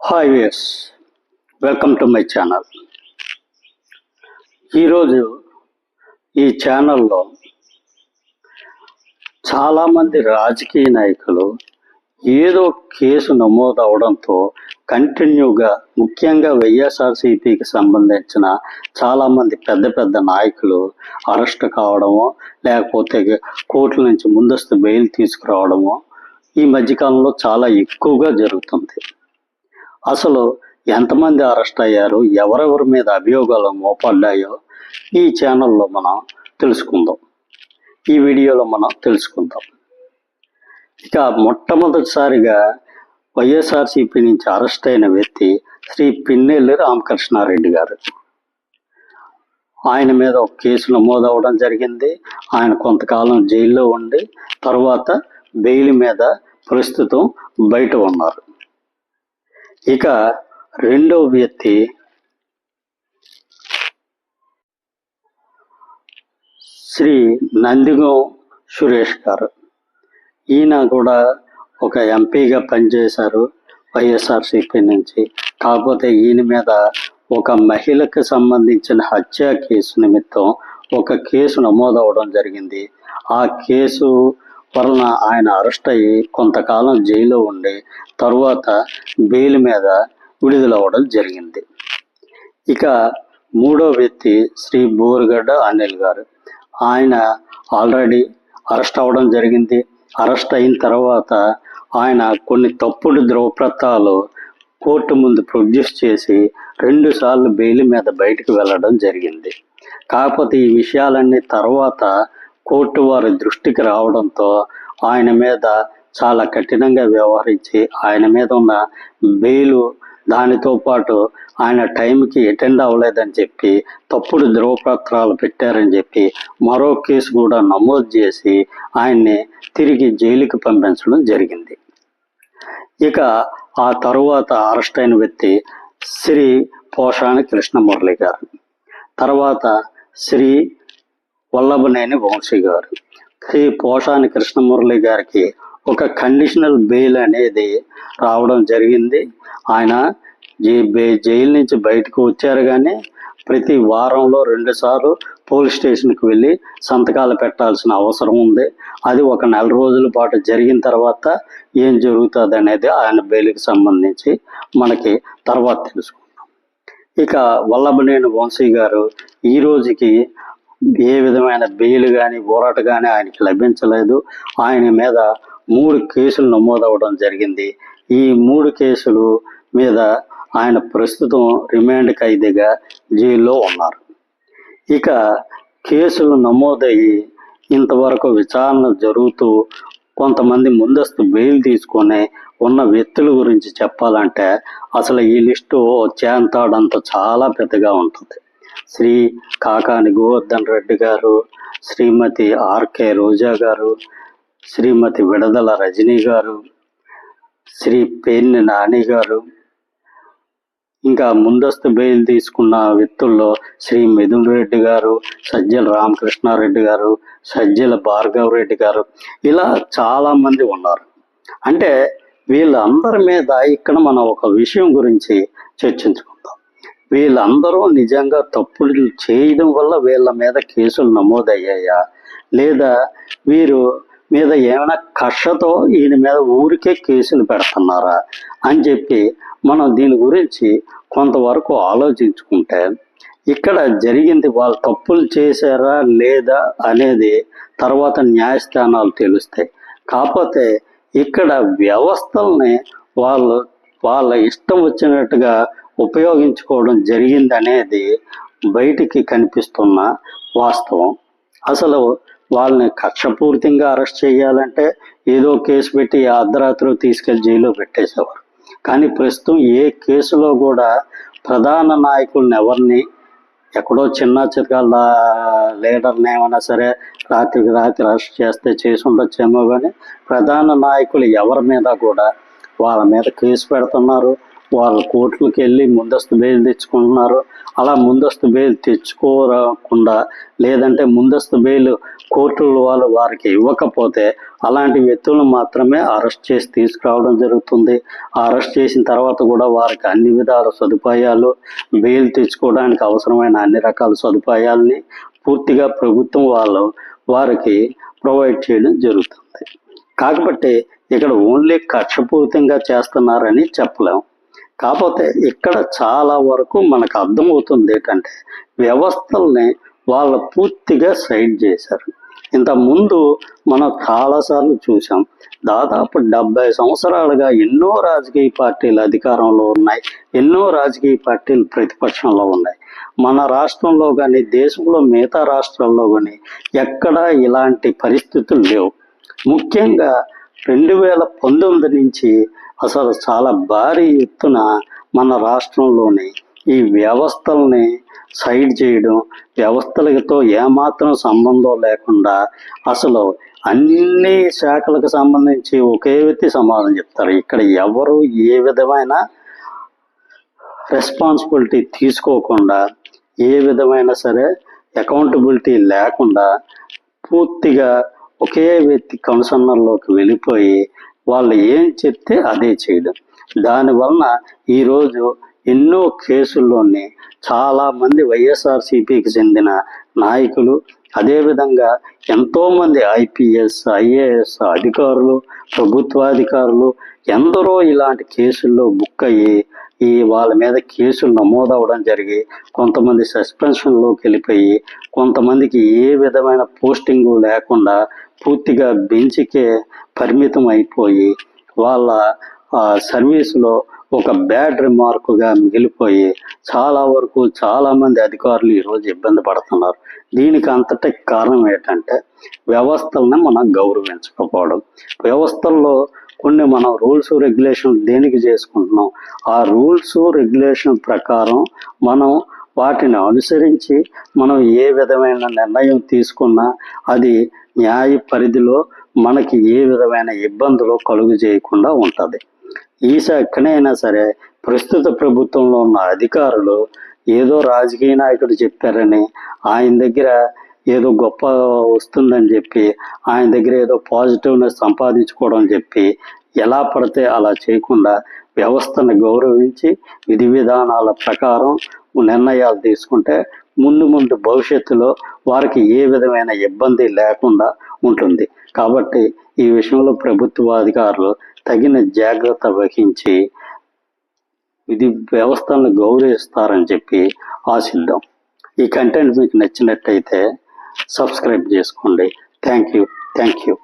Hi VS welcome to my channel ఈరోజు ఈ ఛానల్లో చాలామంది రాజకీయ నాయకులు ఏదో కేసు నమోదు అవడంతో కంటిన్యూగా ముఖ్యంగా వైఎస్ఆర్సీపీకి సంబంధించిన చాలామంది పెద్ద పెద్ద నాయకులు అరెస్ట్ కావడమో లేకపోతే కోర్టుల నుంచి ముందస్తు బెయిల్ తీసుకురావడమో ఈ మధ్యకాలంలో చాలా ఎక్కువగా జరుగుతుంది. అసలు ఎంతమంది అరెస్ట్ అయ్యారు? ఎవరెవరి మీద అభియోగాలు మోపడ్డాయో ఈ ఛానల్లో మనం తెలుసుకుందాం. ఈ వీడియోలో మనం తెలుసుకుందాం. ఇక మొట్టమొదటిసారిగా వైఎస్ఆర్సీపీ నుంచి అరెస్ట్ అయిన వ్యక్తి శ్రీ పిన్నెల్లి రామకృష్ణారెడ్డి గారు. ఆయన మీద ఒక కేసు నమోదవడం జరిగింది. ఆయన కొంతకాలం జైల్లో ఉండి తర్వాత బెయిల్ మీద ప్రస్తుతం బయట ఉన్నారు. ఇక రెండవ వ్యక్తి. శ్రీ నందిగం సురేష్ గారు. ఈయన కూడా ఒక ఎంపీగా పనిచేశారు వైఎస్ఆర్సిపి నుంచి. కాకపోతే ఈయన మీద ఒక మహిళకు సంబంధించిన హత్య కేసు నిమిత్తం ఒక కేసు నమోదవడం జరిగింది. ఆ కేసు వలన ఆయన అరెస్ట్ అయ్యి కొంతకాలం జైల్లో ఉండి తరువాత బెయిల్ మీద విడుదలవ్వడం జరిగింది. ఇక మూడో వ్యక్తి శ్రీ బోరుగడ్డ అనిల్ గారు. ఆయన ఆల్రెడీ అరెస్ట్ అవ్వడం జరిగింది. అరెస్ట్ అయిన తర్వాత ఆయన కొన్ని తప్పుడు ధ్రువపత్రాలు కోర్టు ముందు ప్రొడ్యూస్ చేసి రెండుసార్లు బెయిల్ మీద బయటకు వెళ్ళడం జరిగింది. కాకపోతే ఈ విషయాలన్నీ తర్వాత కోర్టు వారి దృష్టికి రావడంతో ఆయన మీద చాలా కఠినంగా వ్యవహరించి ఆయన మీద ఉన్న బెయిలు దానితో పాటు ఆయన టైంకి అటెండ్ అవ్వలేదని చెప్పి తప్పుడు ధ్రువపత్రాలు పెట్టారని చెప్పి మరో కేసు కూడా నమోదు చేసి ఆయన్ని తిరిగి జైలుకి పంపించడం జరిగింది. ఇక ఆ తరువాత అరెస్ట్ అయిన వ్యక్తి శ్రీ పోషాని కృష్ణమురళి గారు. తర్వాత శ్రీ వల్లభనేని వంశీ గారు. శ్రీ పోషాని కృష్ణమురళి గారికి ఒక కండిషనల్ బెయిల్ అనేది రావడం జరిగింది. ఆయన ఈ బె- జైలు నుంచి బయటకు వచ్చారు కానీ ప్రతి వారంలో రెండుసార్లు పోలీస్ స్టేషన్కి వెళ్ళి సంతకాలు పెట్టాల్సిన అవసరం ఉంది. అది ఒక నెల రోజుల పాటు జరిగిన తర్వాత ఏం జరుగుతుంది అనేది ఆయన బెయిల్కి సంబంధించి మనకి తర్వాత తెలుసుకుందాం. ఇక వల్లభనేని వంశీ గారు ఈ రోజుకి ఏ విధమైన బెయిల్ కానీ పోరాట కానీ ఆయనకి లభించలేదు. ఆయన మీద మూడు కేసులు నమోదవడం జరిగింది. ఈ మూడు కేసులు మీద ఆయన ప్రస్తుతం రిమాండ్ ఖైదీగా జైల్లో ఉన్నారు. ఇక కేసులు నమోదయ్యి ఇంతవరకు విచారణ జరుగుతూ కొంతమంది ముందస్తు బెయిల్ తీసుకొని ఉన్న వ్యక్తుల గురించి చెప్పాలంటే అసలు ఈ లిస్టు చేంతాడంత చాలా పెద్దగా ఉంటుంది. శ్రీ కాకాని గోవర్ధన్ రెడ్డి గారు శ్రీమతి ఆర్కే రోజా గారు శ్రీమతి విడదల రజనీ గారు శ్రీ పేర్ని నాని గారు. ఇంకా ముందస్తు బెయిల్ తీసుకున్న వ్యక్తుల్లో శ్రీ మిథున్ రెడ్డి గారు సజ్జల రామకృష్ణారెడ్డి గారు సజ్జల భార్గవ్ రెడ్డి గారు. ఇలా చాలా మంది ఉన్నారు. అంటే వీళ్ళందరి మీద ఇక్కడ మనం ఒక విషయం గురించి చర్చించుకుందాం. వీళ్ళందరూ నిజంగా తప్పులు చేయడం వల్ల వీళ్ళ మీద కేసులు నమోదయ్యాయా? లేదా వీరు మీద ఏమైనా కక్షతో ఈయన మీద ఊరికే కేసులు పెడుతున్నారా అని చెప్పి మనం దీని గురించి కొంతవరకు ఆలోచించుకుంటే ఇక్కడ జరిగింది వాళ్ళు తప్పులు చేశారా లేదా అనేది తర్వాత న్యాయస్థానాలు తెలుస్తాయి. కాకపోతే ఇక్కడ వ్యవస్థల్ని వాళ్ళు వాళ్ళ ఇష్టం వచ్చినట్టుగా ఉపయోగించుకోవడం జరిగిందనేది బయటికి కనిపిస్తున్న వాస్తవం. అసలు వాళ్ళని కక్షపూర్తిగా అరెస్ట్ చేయాలంటే ఏదో కేసు పెట్టి అర్ధరాత్రి తీసుకెళ్ళి జైల్లో పెట్టేసేవారు. కానీ ప్రస్తుతం ఏ కేసులో కూడా ప్రధాన నాయకుల్ని ఎవరిని ఎక్కడో చిన్న చితకాల లీడర్ని ఏమైనా సరే రాత్రికి రాత్రి అరెస్ట్ చేస్తే చేసి ఉండొచ్చేమో కానీ ప్రధాన నాయకులు ఎవరి మీద కూడా వాళ్ళ మీద కేసు పెడుతున్నారు. వాళ్ళ కోర్టులకు వెళ్ళి ముందస్తు బెయిల్ తెచ్చుకుంటున్నారు. అలా ముందస్తు బెయిల్ తెచ్చుకోకుండా లేదంటే ముందస్తు బెయిల్ కోర్టులు వాళ్ళు వారికి ఇవ్వకపోతే అలాంటి వ్యక్తులను మాత్రమే అరెస్ట్ చేసి తీసుకురావడం జరుగుతుంది. అరెస్ట్ చేసిన తర్వాత కూడా వారికి అన్ని విధాల సదుపాయాలు బెయిల్ తెచ్చుకోవడానికి అవసరమైన అన్ని రకాల సదుపాయాలని పూర్తిగా ప్రభుత్వం వాళ్ళు వారికి ప్రొవైడ్ చేయడం జరుగుతుంది. కాకపోతే ఇక్కడ ఓన్లీ కక్షపూరితంగా చేస్తున్నారని చెప్పలేము కాకపోతే ఇక్కడ చాలా వరకు మనకు అర్థమవుతుంది ఏంటంటే వ్యవస్థల్ని వాళ్ళు పూర్తిగా సైడ్ చేశారు. ఇంత ముందు మనం చాలాసార్లు చూసాం దాదాపు డెబ్బై సంవత్సరాలుగా ఎన్నో రాజకీయ పార్టీలు అధికారంలో ఉన్నాయి ఎన్నో రాజకీయ పార్టీలు ప్రతిపక్షంలో ఉన్నాయి. మన రాష్ట్రంలో కానీ దేశంలో మిగతా రాష్ట్రాల్లో కానీ ఎక్కడా ఇలాంటి పరిస్థితులు లేవు. ముఖ్యంగా రెండు వేల పంతొమ్మిది నుంచి అసలు చాలా భారీ ఎత్తున మన రాష్ట్రంలోని ఈ వ్యవస్థల్ని సైడ్ చేయడం వ్యవస్థలతో ఏమాత్రం సంబంధం లేకుండా అసలు అన్ని శాఖలకు సంబంధించి ఒకే వ్యక్తి సమాధానం చెప్తారు. ఇక్కడ ఎవరు ఏ విధమైన రెస్పాన్సిబిలిటీ తీసుకోకుండా ఏ విధమైన సరే అకౌంటబిలిటీ లేకుండా పూర్తిగా ఒకే వ్యక్తి కమిషనర్లోకి వెళ్ళిపోయి వాళ్ళు ఏం చెప్తే అదే చేయడం. దానివలన ఈరోజు ఎన్నో కేసుల్లోని చాలా మంది వైఎస్ఆర్సీపీకి చెందిన నాయకులు అదేవిధంగా ఎంతోమంది ఐపీఎస్ ఐఏఎస్ అధికారులు ప్రభుత్వాధికారులు ఎందరో ఇలాంటి కేసుల్లో బుక్ అయ్యి ఈ వాళ్ళ మీద కేసులు నమోదవడం జరిగి కొంతమంది సస్పెన్షన్లోకి వెళ్ళిపోయి కొంతమందికి ఏ విధమైన పోస్టింగు లేకుండా పూర్తిగా బెంచ్కే పరిమితం అయిపోయి వాళ్ళ ఆ, సర్వీసులో ఒక బ్యాడ్ రిమార్కుగా మిగిలిపోయి చాలా వరకు చాలామంది అధికారులు ఈరోజు ఇబ్బంది పడుతున్నారు. దీనికి అంతటి కారణం ఏంటంటే వ్యవస్థలను మనం గౌరవించకపోవడం. వ్యవస్థల్లో కొన్ని మనం రూల్స్ రెగ్యులేషన్ దేనికి చేసుకుంటున్నాం? ఆ రూల్స్ రెగ్యులేషన్ ప్రకారం మనం వాటిని అనుసరించి మనం ఏ విధమైన నిర్ణయం తీసుకున్నా అది న్యాయ పరిధిలో మనకి ఏ విధమైన ఇబ్బందులు కలుగు చేయకుండా ఉంటుంది. ఈస ఎక్కడైనా సరే ప్రస్తుత ప్రభుత్వంలో ఉన్న అధికారులు ఏదో రాజకీయ నాయకుడు చెప్పారని ఆయన దగ్గర ఏదో గొప్ప వస్తుందని చెప్పి ఆయన దగ్గర ఏదో పాజిటివ్నెస్ సంపాదించుకోవడం చెప్పి ఎలా పడితే అలా చేయకుండా వ్యవస్థను గౌరవించి విధి విధానాల ప్రకారం నిర్ణయాలు తీసుకుంటే ముందు ముందు భవిష్యత్తులో వారికి ఏ విధమైన ఇబ్బంది లేకుండా ఉంటుంది. కాబట్టి ఈ విషయంలో ప్రభుత్వ అధికారులు తగిన జాగ్రత్త వహించి విధి వ్యవస్థలను గౌరవిస్తారని చెప్పి ఆశిద్దాం. ఈ కంటెంట్ మీకు నచ్చినట్టయితే సబ్స్క్రైబ్ చేసుకోండి. Thank you. Thank you.